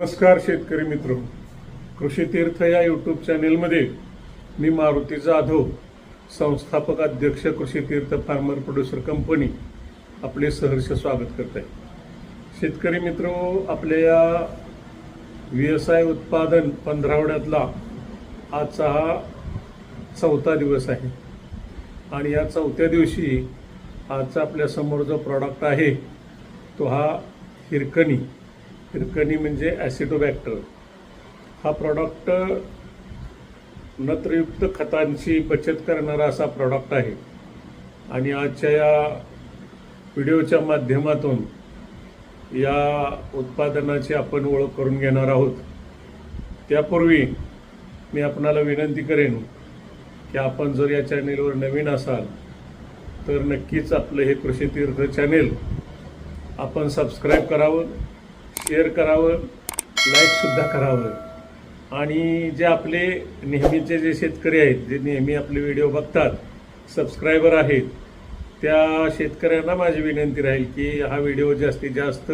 नमस्कार शेतकरी मित्र. कृषी तीर्थ या यूट्यूब चॅनेलमध्ये मी मारुती जाधव संस्थापक अध्यक्ष कृषी तीर्थ फार्मर प्रोड्युसर कंपनी आपले सहर्ष स्वागत करत आहे. शेतकरी मित्र आपल्या या व्यवसाय उत्पादन पंधरावड्यातला आजचा हा चौथा दिवस आहे. आणि या चौथ्या दिवशी आजचा आपल्यासमोर जो प्रॉडक्ट आहे तो हा हिरकणी. हिरकणी म्हणजे ॲसिडोबॅक्टर. हा प्रॉडक्ट नत्रयुक्त खतांची बचत करणारा असा प्रॉडक्ट आहे. आणि आजच्या या व्हिडिओच्या माध्यमातून या उत्पादनाची आपण ओळख करून घेणार आहोत. त्यापूर्वी मी आपणाला विनंती करेन की आपण जर या चॅनेलवर नवीन असाल तर नक्कीच आपलं हे कृषी तीर्थ चॅनेल आपण सबस्क्राईब करावं. शेअर करावं लाईकसुद्धा करावं. आणि जे आपले नेहमीचे जे शेतकरी आहेत जे नेहमी आपले व्हिडिओ बघतात सबस्क्रायबर आहेत त्या शेतकऱ्यांना माझी विनंती राहील की हा व्हिडिओ जास्तीत जास्त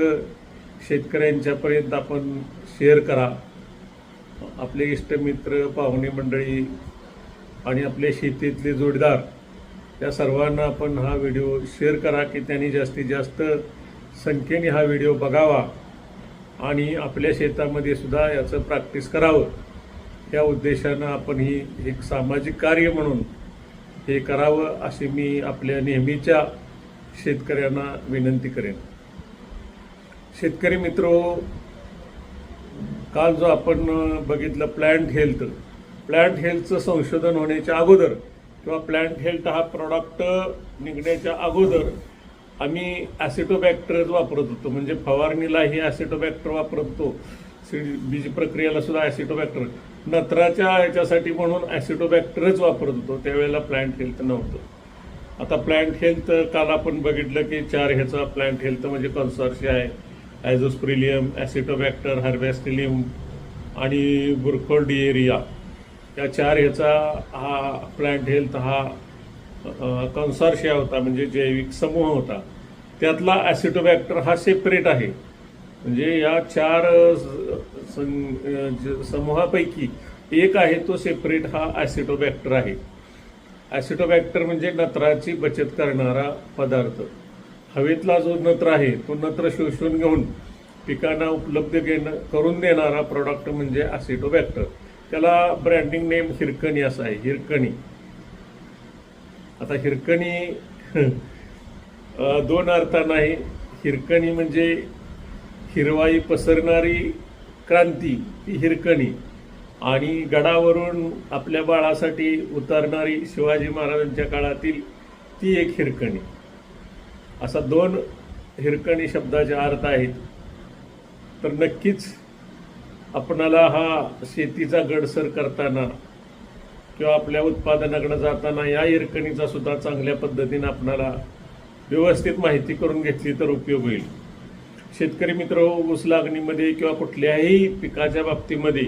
शेतकऱ्यांच्यापर्यंत आपण शेअर करा. आपले इष्टमित्र पाहुणे मंडळी आणि आपले शेतीतले जोडदार या सर्वांना आपण हा व्हिडिओ शेअर करा की त्यांनी जास्तीत जास्त संख्येने हा व्हिडिओ बघावा. आणि आपल्या शेतामध्ये सुद्धा याचं प्रॅक्टिस करावं. या उद्देशानं आपण ही एक सामाजिक कार्य म्हणून हे करावं अशी मी आपल्या नेहमीच्या शेतकऱ्यांना विनंती करेन. शेतकरी मित्र काल जो आपण बघितलं प्लॅन्ट हेल्थ प्लॅन्ट हेल्थचं संशोधन होण्याच्या अगोदर किंवा प्लॅन्ट हेल्थ हा प्रॉडक्ट निघण्याच्या अगोदर आम्ही ॲसिटोबॅक्टरच वापरत होतो. म्हणजे फवारणीलाही ॲसिटोबॅक्टर वापरत. होतो सीड बीज प्रक्रियेला सुद्धा ॲसिटोबॅक्टर. नत्राच्या ह्याच्यासाठी म्हणून ॲसिटोबॅक्टरच वापरत होतो. त्यावेळेला प्लॅन्ट हेल्थ नव्हतं. आता प्लॅन्ट हेल्थ काल आपण बघितलं की चार ह्याचा प्लॅन्ट हेल्थ म्हणजे कन्सॉर्शिया आहे. ॲझोस्प्रिलियम ॲसिटोबॅक्टर हार्बॅस्टिलियम आणि बुरकोल्डिएरिया या चार ह्याचा हा प्लॅन्ट हेल्थ हा कन्सॉर्शिया होता म्हणजे जैविक समूह होता. त्यातला ॲसिटोबॅक्टर हा सेपरेट आहे. म्हणजे या चार सं- समूहापैकी एक आहे तो सेपरेट हा ॲसिटोबॅक्टर आहे. ॲसिटोबॅक्टर म्हणजे नत्राची बचत करणारा पदार्थ. हवेतला जो नत्र आहे तो नत्र शोषून घेऊन पिकांना उपलब्ध घेणं करून देणारा प्रॉडक्ट म्हणजे ॲसिटोबॅक्टर. त्याला ब्रँडिंग नेम हिरकणी असा आहे हिरकणी. आता हिरकणी दोन अर्थानं आहे हिरकणी म्हणजे हिरवाई पसरणारी क्रांती ती हिरकणी. आणि गडावरून आपल्या बाळासाठी उतरणारी शिवाजी महाराजांच्या काळातील ती एक हिरकणी. असा दोन हिरकणी शब्दाचे अर्थ आहेत. तर नक्कीच आपणाला हा शेतीचा गडसर करताना किंवा आपल्या उत्पादनाकडे जाताना या इरकणीचा सुद्धा चांगल्या पद्धतीने आपणाला व्यवस्थित माहिती करून घेतली तर उपयोग होईल. शेतकरी मित्र ऊस लागणीमध्ये किंवा कुठल्याही पिकाच्या बाबतीमध्ये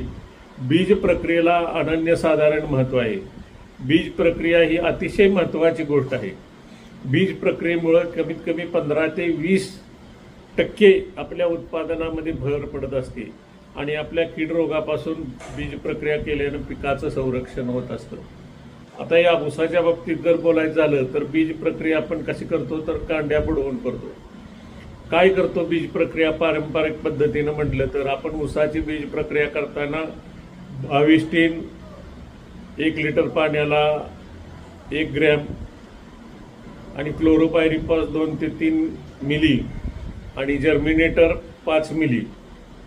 बीज प्रक्रियेला अनन्यसाधारण महत्त्व आहे. बीज प्रक्रिया ही अतिशय महत्त्वाची गोष्ट आहे. बीज प्रक्रियेमुळं कमीत कमी पंधरा ते वीस टक्के आपल्या उत्पादनामध्ये भर पडत असते. आणि आपल्या कीड रोगापासून बीज प्रक्रिया केल्यानं पिकाचं संरक्षण होत असतं. आता या ऊसाच्या बाबतीत जर बोलायचं झालं तर बीज प्रक्रिया आपण कशी करतो? तर कांड्या बुडवून करतो. काय करतो बीज प्रक्रिया? पारंपरिक पद्धतीनं म्हटलं तर आपण ऊसाची बीज प्रक्रिया करताना बावीस टीन एक लिटर पाण्याला एक ग्रॅम आणि क्लोरोपायरिपॉस दोन ते तीन मिली आणि जर्मिनेटर पाच मिली.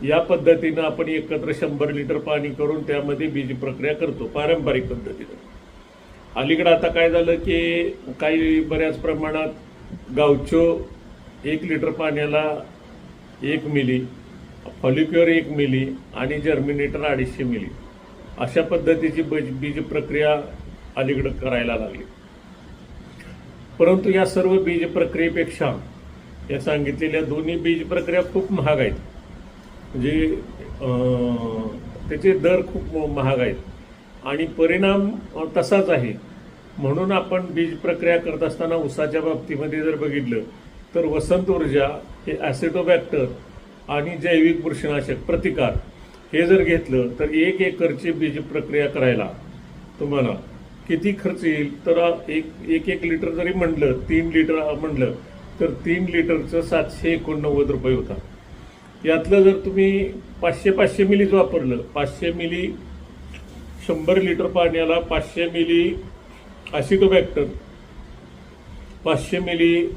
या पद्धतीनं आपण एकत्र शंभर लिटर पाणी करून त्यामध्ये बीज प्रक्रिया करतो पारंपरिक पद्धतीनं. अलीकडं आता काय झालं की काही बऱ्याच प्रमाणात गावचो एक लिटर पाण्याला एक मिली फॉलिक्युअर एक मिली आणि जर्मिनेटर अडीचशे मिली. अशा पद्धतीची बीज बीज प्रक्रिया अलीकडं करायला लागली. परंतु या सर्व बीज प्रक्रियेपेक्षा या सांगितलेल्या दोन्ही बीज प्रक्रिया खूप महाग आहेत. म्हणजे त्याचे दर खूप महाग आहेत. आणि परिणाम तसाच आहे. म्हणून आपण बीज प्रक्रिया करत असताना उसाच्या बाबतीमध्ये जर बघितलं तर वसंत ऊर्जा हे ॲसिटोबॅक्टर आणि जैविक बुरशीनाशक प्रतिकार हे जर घेतलं तर एक एकरची बीज प्रक्रिया करायला तुम्हाला किती खर्च येईल? तर एक एक एक लिटर जरी म्हणलं तीन लिटर म्हणलं तर तीन लिटरचं सातशे एकोणनव्वद रुपये होतात. यातलं जर तुम्ही पाचशे पाचशे मिलीच वापरलं पाचशे मिली शंभर लिटर पाण्याला पाचशे मिली ॲसिटोबॅक्टर पाचशे मिली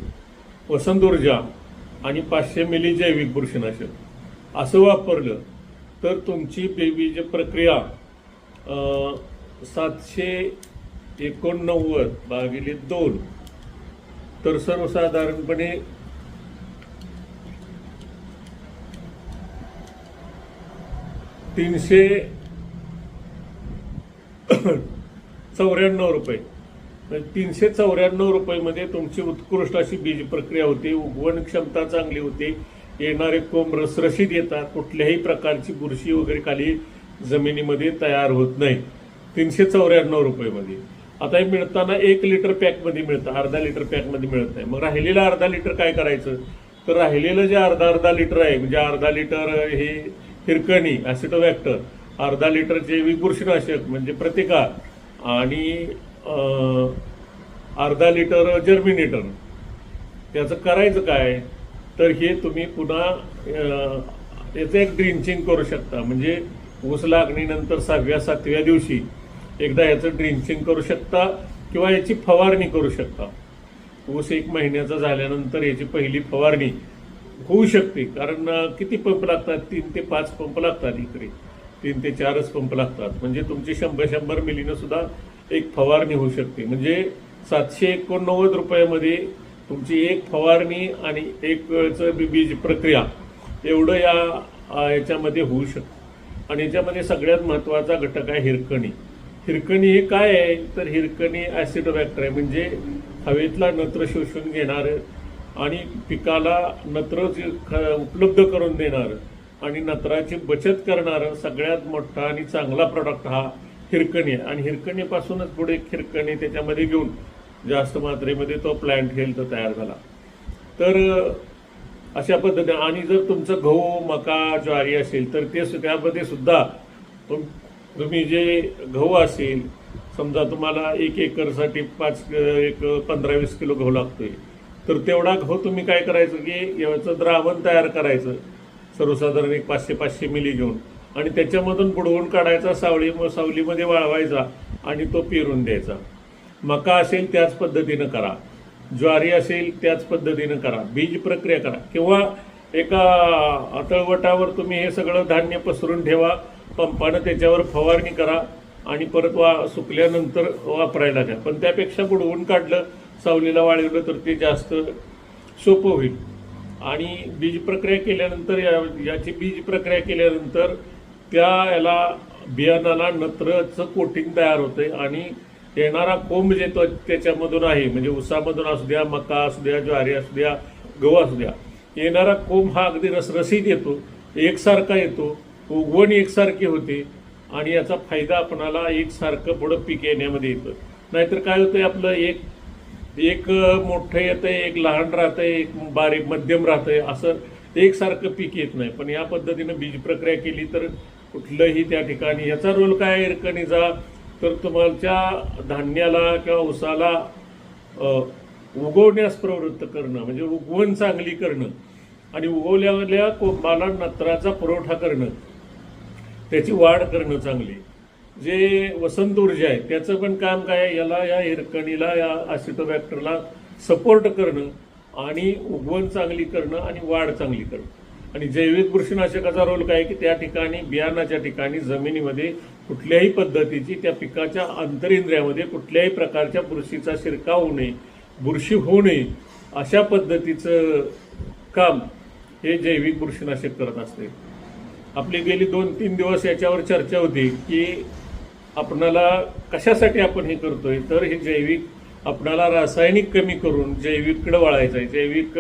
वसंत ऊर्जा आणि पाचशे मिली जैविक बुरशीनाशक असं वापरलं तर तुमची बेबीज प्रक्रिया सातशे एकोणनव्वद भागिले दोन तर सर्वसाधारणपणे तीनशे चौऱ्याण्णव रुपये. तीनशे चौऱ्याण्णव रुपयेमध्ये तुमची उत्कृष्ट अशी बीज प्रक्रिया होती. उगवण क्षमता चांगली होती. येणारे कोंब रसरशीत येतात. कुठल्याही प्रकारची बुरशी वगैरे खाली जमिनीमध्ये तयार होत नाही. तीनशे चौऱ्याण्णव रुपयेमध्ये. आता हे मिळताना एक लिटर पॅकमध्ये मिळतं. अर्धा लिटर पॅकमध्ये मिळत नाही. मग राहिलेलं अर्धा लिटर काय करायचं? तर राहिलेलं जे अर्धा अर्धा लिटर आहे म्हणजे अर्धा लिटर हे हिरकणी ॲसिटोवॅक्टर अर्धा लिटर जैविक बुरशीनाशक म्हणजे प्रतिकार आणि अर्धा लिटर जर्मिनेटर त्याचं करायचं काय? तर हे तुम्ही पुन्हा याचं एक ड्रिंचिंग करू शकता. म्हणजे ऊस लागणीनंतर सहाव्या सातव्या दिवशी एकदा याचं ड्रिंचिंग करू शकता किंवा याची फवारणी करू शकता. ऊस एक महिन्याचा झाल्यानंतर याची पहिली फवारणी होऊ शकते. कारण किती पंप लागतात? तीन ते पाच पंप लागतात इकडे. तीन ते चारच पंप लागतात. म्हणजे तुमचे शंभर शंभर मिलीनं सुद्धा एक फवारणी होऊ शकते. म्हणजे सातशे एकोणनव्वद रुपयामध्ये तुमची एक फवारणी आणि एक वेळचं बी- बीज प्रक्रिया एवढं या याच्यामध्ये होऊ शकतं. आणि याच्यामध्ये सगळ्यात महत्त्वाचा घटक आहे हिरकणी. हिरकणी हे काय आहे? तर हिरकणी ॲसिडोबॅक्टर आहे. म्हणजे हवेतला नत्र शोषून घेणारं आणि पिकाला नत्र ख- उपलब्ध करून देणारं आणि नत्राची बचत करणारं सगळ्यात मोठा आणि चांगला प्रॉडक्ट हा हिरकणी आहे. आणि हिरकणीपासूनच पुढे हिरकणी त्याच्यामध्ये घेऊन जास्त मात्रेमध्ये तो प्लांट हेल्थ तयार झाला. तर अशा पद्धतीने आणि जर तुमचं गहू मका ज्वारी असेल तर ते त्यामध्ये सुद्धा तुम्ही जे गहू असेल समजा तुम्हाला एक एकरसाठी पाच एक पंधरा वीस किलो गहू लागतोय. तर तेवढा हो तुम्ही काय करायचं की याचं द्रावण तयार करायचं. सर्वसाधारण एक पाचशे पाचशे मिली घेऊन. आणि त्याच्यामधून बुडवून काढायचा सावळी सावलीमध्ये वाळवायचा आणि तो पेरून द्यायचा. मका असेल त्याच पद्धतीनं करा. ज्वारी असेल त्याच पद्धतीनं करा. बीज प्रक्रिया करा. किंवा एका तळवटावर तुम्ही हे सगळं धान्य पसरून ठेवा. पंपानं त्याच्यावर फवारणी करा आणि परत वा सुकल्यानंतर वापरायला द्या. पण त्यापेक्षा बुडवून काढलं सावलीला वाळवलं तर ते जास्त सोपं होईल. आणि बीज प्रक्रिया केल्यानंतर या याची बीज प्रक्रिया केल्यानंतर त्या याला बियाणाला नत्रचं कोटिंग तयार होते आणि येणारा कोंब जे तो त्याच्यामधून आहे म्हणजे उसामधून असू द्या मका असू द्या ज्वारी असू द्या गहू असू द्या येणारा कोंब हा अगदी रसरसीत येतो एकसारखा येतो उगवण एकसारखी होते आणि याचा फायदा आपणाला एकसारखं पुढं पीक येण्यामध्ये येतं. नाहीतर काय होतंय आपलं एक एक मोठं आहे एक लहान राहतंय एक बारीक मध्यम राहतंय असं एकसारखं पीक येत नाही. पण या पद्धतीनं बीज प्रक्रिया केली तर कुठलंही त्या ठिकाणी याचा रोल काय आहे तर तुमच्या धान्याला किंवा उसाला उगवण्यास प्रवृत्त करणं म्हणजे उगवण चांगली करणं आणि उगवलेल्या कोंबाला नत्राचा पुरवठा करणं त्याची वाढ करणं चांगली. जे वसंत ऊर्जा आहे त्याचं पण काम काय आहे? याला या हिरकणीला या ॲसिटोबॅक्टरला सपोर्ट करणं आणि उगवण चांगली करणं आणि वाढ चांगली करणं आणि जैविक बुरशीनाशकाचा रोल काय की त्या ठिकाणी बियाणाच्या ठिकाणी जमिनीमध्ये कुठल्याही पद्धतीची त्या पिकाच्या अंतरिंद्रियामध्ये कुठल्याही प्रकारच्या बुरशीचा शिरकाव होऊ नये बुरशी होऊ नये अशा पद्धतीचं काम हे जैविक बुरशीनाशक करत असते आपली गेली दोन तीन दिवस याच्यावर चर्चा होती की आपणाला कशासाठी आपण हे करतोय? तर हे जैविक आपणाला रासायनिक कमी करून जैविककडं वळायचं आहे. जैविक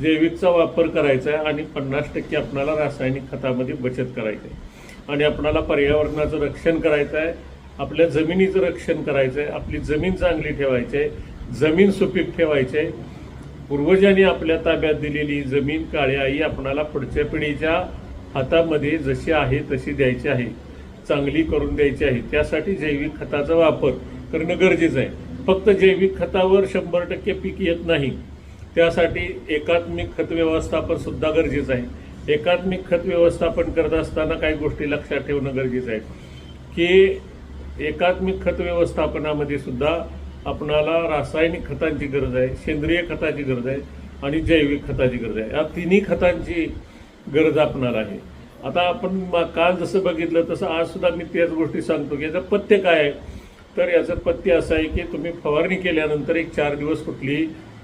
जैविकचा वापर करायचा आहे आणि पन्नास टक्के आपणाला रासायनिक खतामध्ये बचत करायची आहे. आणि आपणाला पर्यावरणाचं रक्षण करायचं आहे. आपल्या जमिनीचं रक्षण करायचं आहे. आपली जमीन चांगली ठेवायची आहे. जमीन सुपीक ठेवायची आहे. पूर्वजांनी आपल्या ताब्यात दिलेली जमीन काळी आई आपणाला पुढच्या पिढीच्या हातामध्ये जशी आहे तशी द्यायची आहे. चांगली करून द्यायची आहे. त्यासाठी जैविक खताचा वापर करणं गरजेचं आहे. फक्त जैविक खतावर शंभर टक्के पीक येत नाही. त्यासाठी एकात्मिक खत व्यवस्थापन सुद्धा गरजेचं आहे. एकात्मिक खत व्यवस्थापन करत असताना काही गोष्टी लक्षात ठेवणं गरजेचं आहे. की एकात्मिक खत व्यवस्थापनामध्ये सुद्धा आपणाला रासायनिक खतांची गरज आहे सेंद्रिय खताची गरज आहे आणि जैविक खताची गरज आहे. या तिन्ही खतांची गरज आपणाला आहे. आता आपण काल जसं बघितलं तसं आज सुद्धा मी त्याच गोष्टी सांगतो की याचं पथ्य काय आहे? तर याचं पथ्य असं आहे की तुम्ही फवारणी केल्यानंतर एक चार दिवस कुठली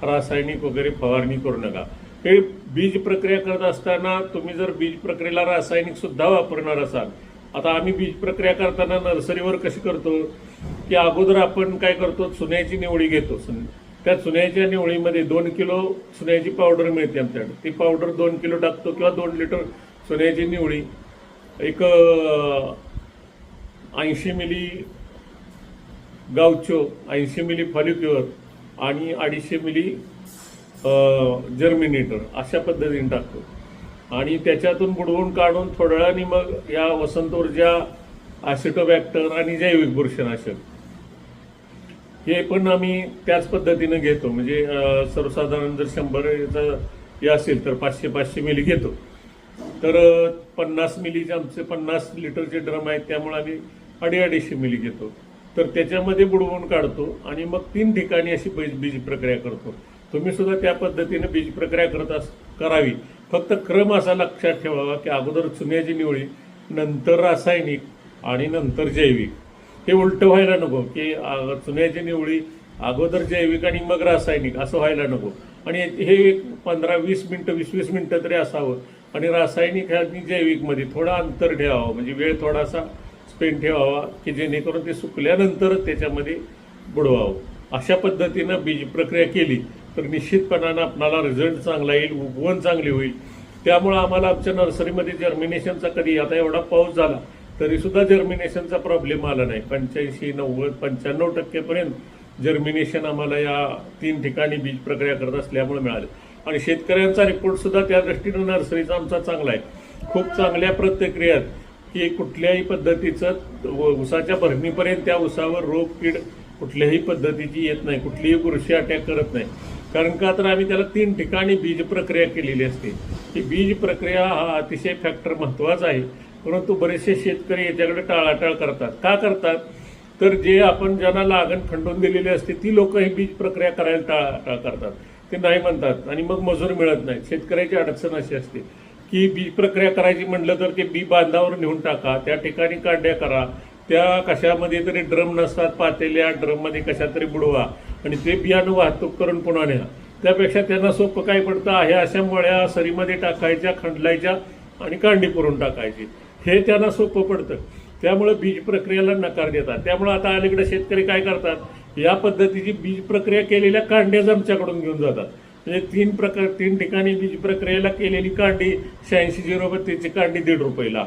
रासायनिक वगैरे फवारणी करू नका. हे बीज प्रक्रिया करत असताना तुम्ही जर बीज प्रक्रियेला रासायनिक सुद्धा वापरणार असाल आता आम्ही बीज प्रक्रिया करताना नर्सरीवर कशी करतो? की अगोदर आपण काय करतो? चुन्याची निवडी घेतो. त्या चुन्याच्या निवडीमध्ये दोन किलो चुन्याची पावडर मिळते आमच्याकडे. ती पावडर दोन किलो टाकतो किंवा दोन लिटर सोन्याची निवडी एक ऐंशी मिली गावचो ऐंशी मिली फॉलिक्युअर आणि अडीचशे मिली जर्मिनेटर अशा पद्धतीने टाकतो. आणि त्याच्यातून बुडवून काढून थोड्या वेळाने मग या वसंत ऊर्जा ॲसिटोबॅक्टर आणि जैविक बुरशनाशक हे पण आम्ही त्याच पद्धतीनं घेतो. म्हणजे सर्वसाधारण जर शंभर याचं हे असेल तर पाचशे पाचशे मिली घेतो. तर पन्नास मिलीचे आमचे पन्नास लिटरचे ड्रम आहेत त्यामुळे आम्ही अडी अडीचशे मिली घेतो. तर त्याच्यामध्ये बुडवून काढतो आणि मग तीन ठिकाणी अशी बीज बीज प्रक्रिया करतो. तुम्ही सुद्धा त्या पद्धतीने बीज प्रक्रिया करत अस करावी. फक्त क्रम असा लक्षात ठेवावा की अगोदर चुन्याची निवळी नंतर रासायनिक आणि नंतर जैविक. हे उलटं व्हायला नको की चुन्याची निवळी अगोदर जैविक आणि मग रासायनिक असं व्हायला नको. आणि हे एक पंधरा वीस मिनटं वीस वीस मिनटं तरी असावं. आणि रासायनिक आणि जैविकमध्ये थोडा अंतर ठेवावं म्हणजे वेळ थोडासा स्पेंड ठेवावा की जेणेकरून ते सुकल्यानंतर त्याच्यामध्ये बुडवावं. अशा पद्धतीनं बीज प्रक्रिया केली तर निश्चितपणानं आपणाला रिझल्ट चांगला येईल उगवण चांगली होईल. त्यामुळं आम्हाला आमच्या नर्सरीमध्ये जर्मिनेशनचा कधी आता एवढा पाऊस झाला तरीसुद्धा जर्मिनेशनचा प्रॉब्लेम आला नाही. पंच्याऐंशी नव्वद पंच्याण्णव टक्केपर्यंत जर्मिनेशन आम्हाला या तीन ठिकाणी बीज प्रक्रिया करत असल्यामुळे मिळाले. आणि शेतकऱ्यांचा रिपोर्ट सुद्धा त्या दृष्टीनं नर्सरीचा आमचा चांगला आहे. खूप चांगल्या प्रतिक्रियात की कुठल्याही पद्धतीचं व- उसाच्या भरणीपर्यंत त्या उसावर रोग कीड कुठल्याही पद्धतीची येत नाही. कुठलीही बुरशी अटॅक करत नाही. कारण का तर आम्ही त्याला तीन ठिकाणी बीज प्रक्रिया केलेली असते. की बीज प्रक्रिया हा अतिशय फॅक्टर महत्त्वाचा आहे. परंतु बरेचसे शेतकरी याच्याकडे टाळाटाळ करतात. का करतात? तर जे आपण ज्यांना लागण खंडून दिलेली असते ती लोक ही बीज प्रक्रिया करायला टाळाटाळ करतात. ते नाही म्हणतात. आणि मग मजूर मिळत नाही शेतकऱ्याची अडचण अशी असते की बीज प्रक्रिया करायची म्हटलं तर ते बी बांधावर नेऊन टाका त्या ठिकाणी कांड्या करा त्या कशामध्ये तरी ड्रम नसतात पातेल्या ड्रममध्ये कशा तरी बुडवा आणि ते बियाणं वाहतूक करून पुन्हा न्या त्यापेक्षा त्यांना सोपं काय पडतं? आहे अशा मळ्या सरीमध्ये टाकायच्या खंडलायच्या आणि कांडी पुरून टाकायची. हे त्यांना सोपं पडतं. त्यामुळे बीज प्रक्रियेला नकार देतात. त्यामुळे आता अलीकडे शेतकरी काय करतात? या पद्धतीची बीज प्रक्रिया केलेल्या कांड्याच आमच्याकडून घेऊन जातात. म्हणजे तीन प्रकार तीन ठिकाणी बीज प्रक्रियेला केलेली कांडी शहाऐंशी झिरो बत्तीसची कांडी दीड रुपयाला.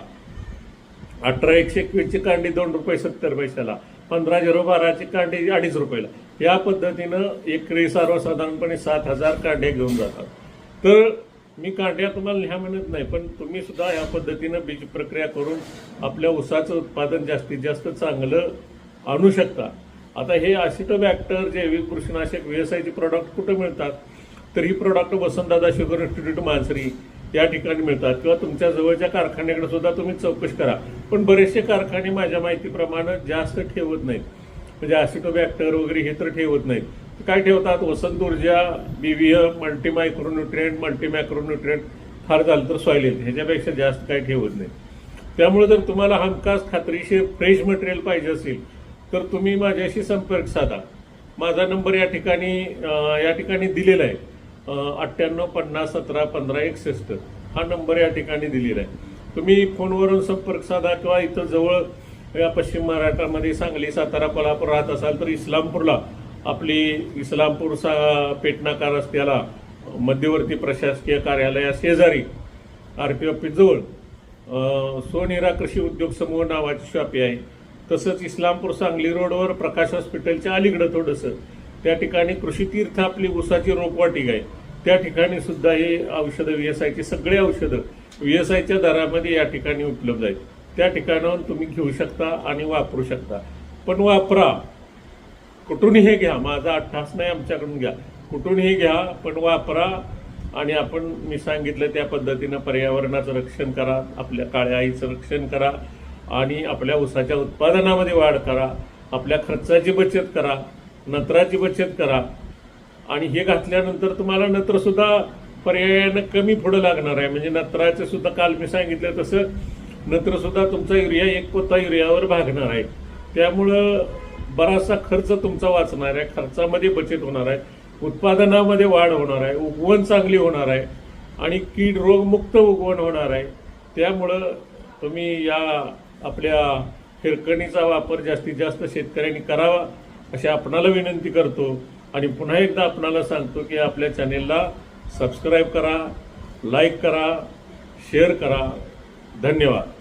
अठरा एकशे एकवीसची कांडी दोन रुपये सत्तर पैशाला. पंधरा झिरो बाराची कांडी अडीच रुपयाला. या पद्धतीनं एकरी सर्वसाधारणपणे सात हजार कांड्या घेऊन जातात. तर मी कांड्या तुम्हाला ह्या म्हणत नाही पण तुम्ही सुद्धा या पद्धतीनं बीज प्रक्रिया करून आपल्या ऊसाचं उत्पादन जास्तीत जास्त चांगलं आणू शकता. आता हे ॲसिटोबॅक्टर जैविक एस आयचे प्रॉडक्ट कुठं मिळतात? तर ही प्रॉडक्ट वसंतदादा शुगर इन्स्टिट्यूट मानसरी या ठिकाणी मिळतात. किंवा तुमच्या जवळच्या कारखान्याकडे सुद्धा तुम्ही चौकशी करा. पण बरेचसे कारखाने माझ्या माहितीप्रमाणे जास्त ठेवत नाहीत. म्हणजे ॲसिटोबॅक्टर वगैरे हे तर ठेवत नाहीत. काय ठेवतात? Vasant Urja BVM multi micronutrient multi micronutrient फार झालं तर सॉईल येते ह्याच्यापेक्षा जास्त काही ठेवत नाही त्यामुळे जर तुम्हाला हमखास खात्रीशीर फ्रेश मटेरियल पाहिजे असेल तर तुम्ही माझ्याशी संपर्क साधा. माझा नंबर या ठिकाणी या ठिकाणी दिलेला आहे. अठ्ठ्याण्णव पन्नास सतरा पंधरा एकसष्ट. हा नंबर या ठिकाणी दिलेला आहे. तुम्ही फोनवरून संपर्क साधा किंवा इथं जवळ या पश्चिम महाराष्ट्रामध्ये सांगली सातारा कोल्हापूर राहत असाल तर इस्लामपूरला आपली इस्लामपूर सा पेटनाकार रस्त्याला मध्यवर्ती प्रशासकीय कार्यालया शेजारी आर पी ऑफिस जवळ सोनिरा सोनेरा कृषी उद्योग समूह नावाची शॉपी आहे. तसंच इस्लामपूर सांगली रोडवर प्रकाश हॉस्पिटलच्या अलीकडं थोडंसं. त्या ठिकाणी कृषी तीर्थ आपली उसाची रोपवाटिका आहे. त्या ठिकाणी सुद्धा हे औषधं व्ही एस आयची सगळी औषधं व्ही एस आयच्या दरामध्ये या ठिकाणी उपलब्ध आहेत. त्या ठिकाणाहून तुम्ही घेऊ शकता आणि वापरू शकता. पण वापरा. कुठूनही हे घ्या. माझा अठ्ठास नाही आमच्याकडून घ्या. कुठूनही घ्या पण वापरा आणि आपण मी सांगितलं त्या पद्धतीनं पर्यावरणाचं रक्षण करा आपल्या काळ्या आईचं रक्षण करा. आणि आपल्या ऊसाच्या उत्पादनामध्ये वाढ करा आपल्या खर्चाची बचत करा नत्राची बचत करा. आणि हे घातल्यानंतर तुम्हाला नत्रसुद्धा पर्यायानं कमी पुढं लागणार आहे. म्हणजे नत्राचं सुद्धा काल मी सांगितलं तसं नत्रसुद्धा तुमचा युरिया एक पोता युरियावर भागणार आहे. त्यामुळं बराचसा खर्च तुमचा वाचणार आहे खर्चामध्ये बचत होणार आहे उत्पादनामध्ये वाढ होणार आहे उगवण चांगली होणार आहे आणि कीड रोगमुक्त उगवण होणार आहे. त्यामुळं तुम्ही या आपल्या हिरकणीचा वापर जास्तीत जास्त शेतकऱ्यांनी करावा अशी आपणाला विनंती करतो. आणि पुन्हा एकदा आपणाला सांगतो की आपल्या चॅनेलला सबस्क्राईब करा लाईक करा शेअर करा. धन्यवाद.